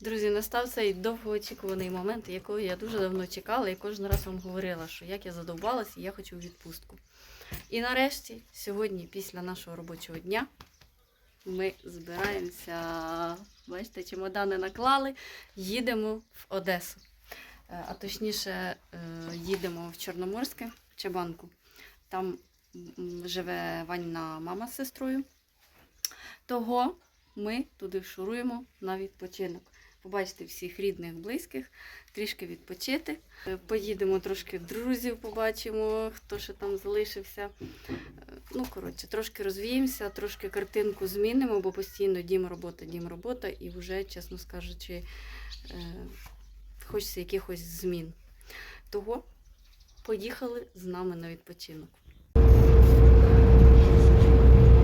Друзі, настав цей довгоочікуваний момент, якого я дуже давно чекала, і кожен раз вам говорила, що як я задовбалась, і я хочу у відпустку. І нарешті, сьогодні, після нашого робочого дня, ми збираємося, бачите, чемодани наклали, їдемо в Одесу. Е, А точніше, е, їдемо в Чорноморське, в Чабанку. Там живе Ваньна мама з сестрою. Того ми туди шуруємо на відпочинок. Побачити всіх рідних, близьких, трішки відпочити. Е, Поїдемо трошки друзів, побачимо, хто ще там залишився. Е, Ну, коротше, трошки розвіємося, трошки картинку змінимо, бо постійно дім робота, дім робота, і вже, чесно скажучи, е, хочеться якихось змін. Того поїхали з нами на відпочинок.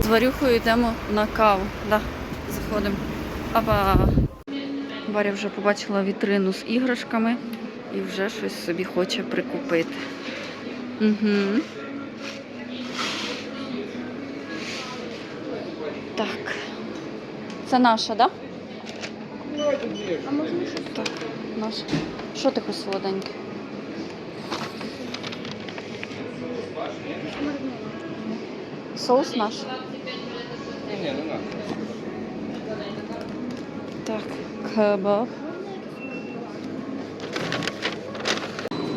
З Варюхою йдемо на каву. Да, заходимо. Апа. Варя вже побачила вітрину з іграшками і вже щось собі хоче прикупити. Угу. Так. Це наша? Да? Так, наша. Що хочеш солоденьке? Соус наш. Ні, не надо. Так, кебаб.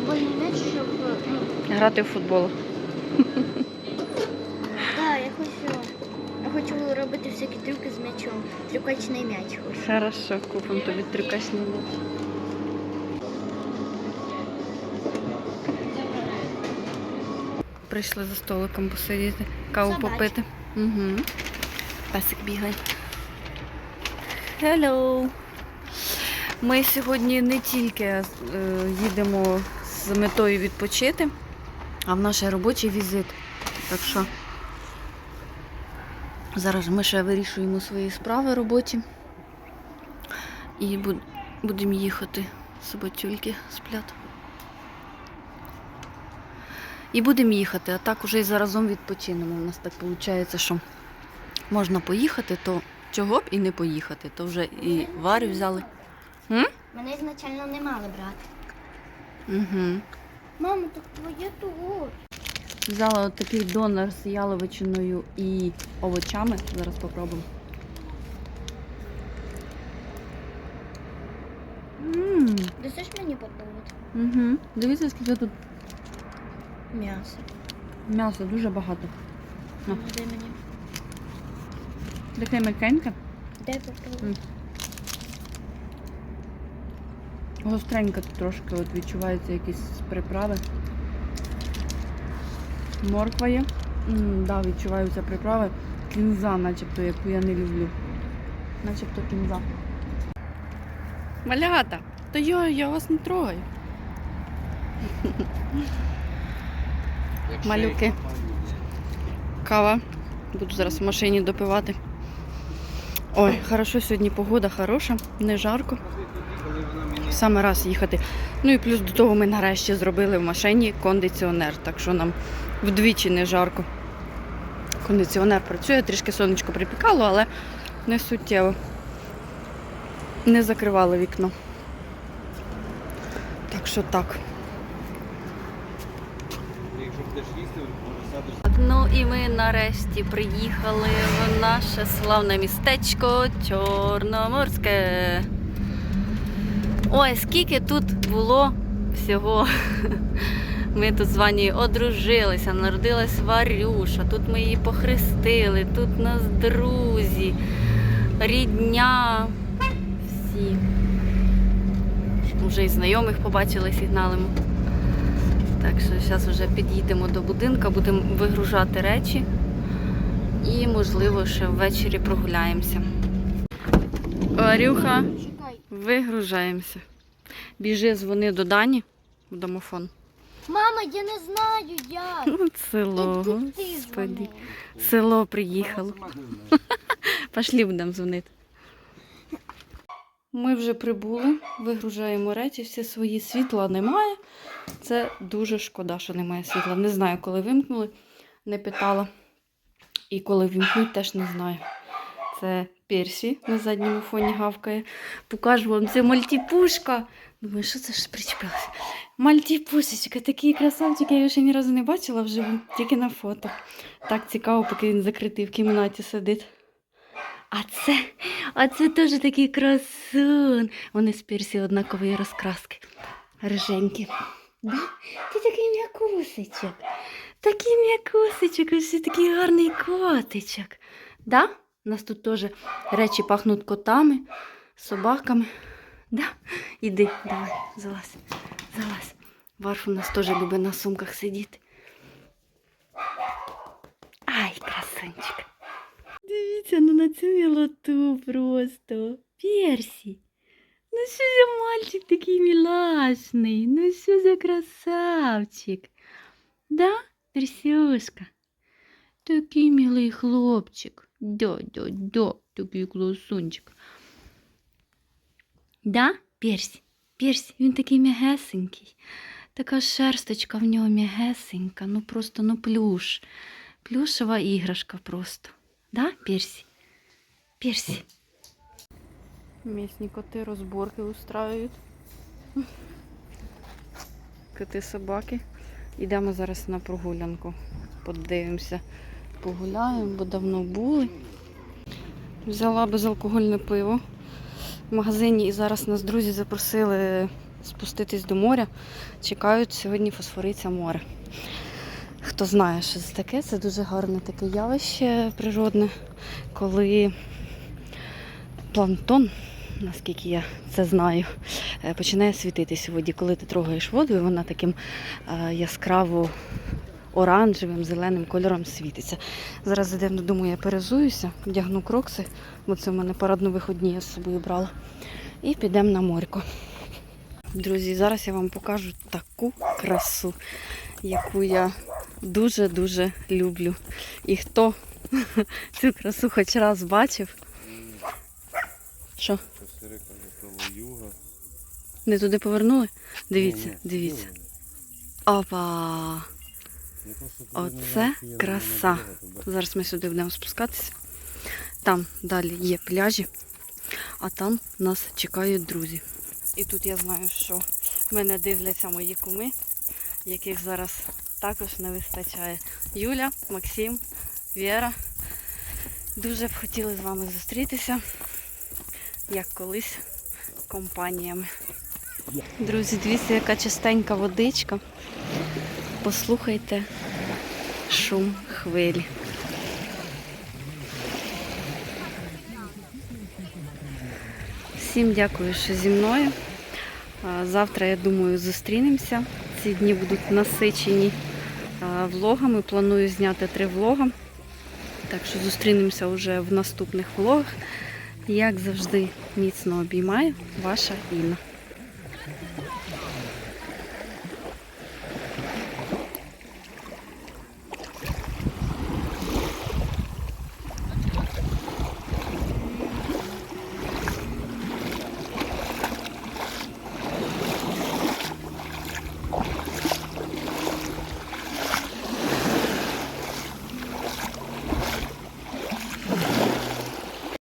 Ну, Грати в футбол. да, я хочу... Я хочу робити всякі трюки з м'ячом. Трюкачний м'яч хочу. Хорошо, купимо тобі трикашні м'яч. Прийшли за столиком посидіти, каву попити. Угу. Песик бігає. Hello! Ми сьогодні не тільки е, їдемо з метою відпочити, а в наш робочий візит. Так що зараз ми ще вирішуємо свої справи робочі. І буд- будемо їхати. Собатюльки сплять. І будемо їхати, а так уже і заразом відпочинемо. У нас так виходить, що можна поїхати, то чого б і не поїхати. То вже і Варю взяли. М? Мене ізначально не мали брати. Угу. Мамо, так твоє тут. Взяла от такий донор з яловичиною і овочами. Зараз попробуємо. Мм. Досиш мені попробувати? Угу. Дивіться, скільки тут М'ясо. м'яса, дуже багато. Ну. Де мені? Таке м'якеньке. Де попробувати? М. Гостренько тут трошки от відчуваються якісь приправи. Морква є. М, да, відчуваються приправи. Кінза, начебто, яку я не люблю. Начебто кінза. Малята, то я, я вас не трогаю. Малюки. Кава. Буду зараз в машині допивати. Ой, хорошо, сьогодні погода хороша, не жарко. саме раз їхати. Ну і плюс до того ми нарешті зробили в машині кондиціонер, так що нам вдвічі не жарко. Кондиціонер працює, трішки сонечко припікало, але не суттєво. Не закривали вікно. Так що так. Ну і ми нарешті приїхали в наше славне містечко Чорноморське. Ой, скільки тут було всього. Ми тут з Ванією одружилися, народилась Варюша, тут ми її похрестили, тут у нас друзі, рідня. Всі. Вже і знайомих побачили, сигналимо. Так що зараз вже під'їдемо до будинку, будемо вигружати речі і, можливо, ще ввечері прогуляємося. Варюха, вигружаємося. Біжи, дзвони до Дані в домофон. Мама, я не знаю як. Ну, Село, господи. Село приїхало. Пошли будемо дзвонити. Ми вже прибули, вигружаємо речі, всі свої світла немає. Це дуже шкода, що немає світла. Не знаю, коли вимкнули, не питала. І коли вімкнуть, теж не знаю. Це Персі на задньому фоні гавкає. Покажу вам, це мальтіпушка. Думаю, що це ж причепилося? Мальтіпушечка, такий красавчик, я його ще ні разу не бачила вживу, тільки на фото. Так цікаво, поки він закритий в кімнаті сидить. А це, а це теж такий красун. Вони з Персі однакової розкраски. Риженькі. Да? Ти такий м'якусичок. Такий м'якусичок, ось такий гарний котичок. Да? У нас тут теж речі пахнуть котами, собаками. Да? Іди, давай, залазь, залазь. Варф у нас теж любить на сумках сидіти. Ай, красунчик. Дивіться, ну на цю мілоту просто. Персі. Ну що за мальчик такий мілашний? Ну що за красавчик? Да, Персюшка? Такий милий хлопчик. Да, да, да, такий класунчик. Да, Персі? Персі, він такий м'ягесенький. Така шерсточка в нього м'ягесенька, ну просто ну плюш. Плюшева іграшка просто. Да, Персі? Персі. Місні коти розборки устраюють. Коти собаки. Йдемо зараз на прогулянку. Подивимося. Погуляємо, бо давно були. Взяла безалкогольне пиво в магазині і зараз нас друзі запросили спуститись до моря. Чекають сьогодні фосфориця море. Хто знає, що це таке, це дуже гарне таке явище природне, коли планктон, наскільки я це знаю, е, починає світитись у воді. Коли ти трогаєш воду, і вона таким е, яскраво оранжевим, зеленим кольором світиться. Зараз зайдемо додому, я перезуюся, вдягну крокси, бо це в мене парадно-виходні я з собою брала. І підемо на морько. Друзі, зараз я вам покажу таку красу, яку я дуже-дуже люблю. І хто цю красу хоч раз бачив, що, не туди повернули? Дивіться, дивіться. Опа! Оце краса. Зараз ми сюди будемо спускатися. Там далі є пляжі, а там нас чекають друзі. І тут я знаю, що мене дивляться мої куми, яких зараз також не вистачає. Юля, Максим, Віра. Дуже б хотіли з вами зустрітися, як колись компаніями. Друзі, дивіться, яка чистенька водичка. Послухайте шум хвилі. Всім дякую, що зі мною. Завтра, я думаю, зустрінемося. Ці дні будуть насичені влогами. Планую зняти три влога. Так що зустрінемося вже в наступних влогах. Як завжди, міцно обіймаю ваша Інна.